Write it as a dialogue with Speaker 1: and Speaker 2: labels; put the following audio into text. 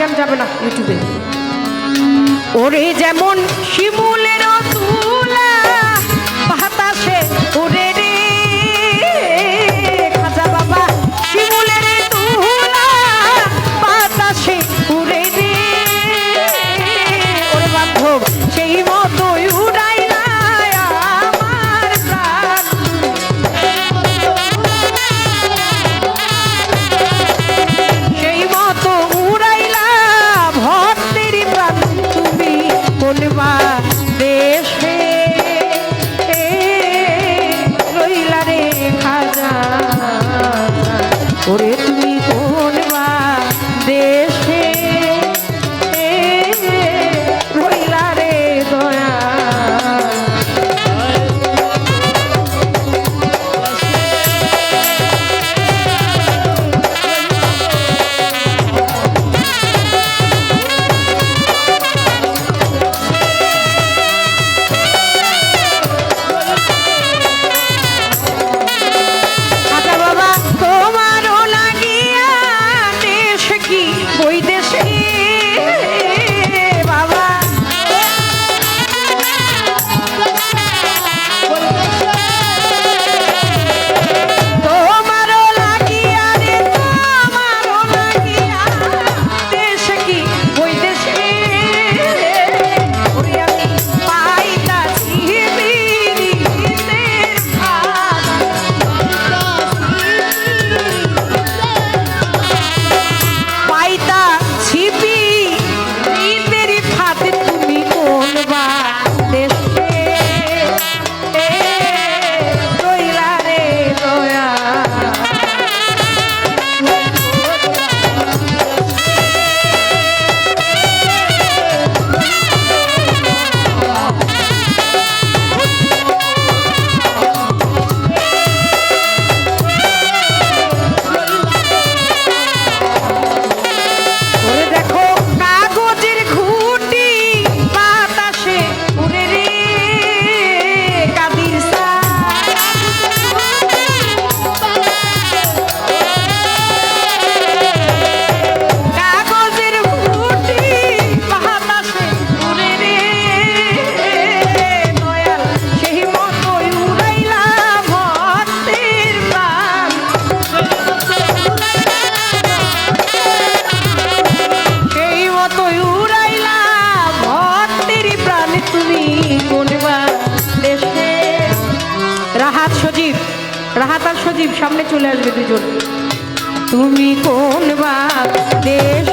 Speaker 1: গান যাবে না ইউটিউবে ওরে যেমন শিমুলের তুলা বাতাসে ওরে রাহাত সজীব রাহাত আর সজীব সামনে চলে আসবে দুজন। তুমি কোন বা দেশ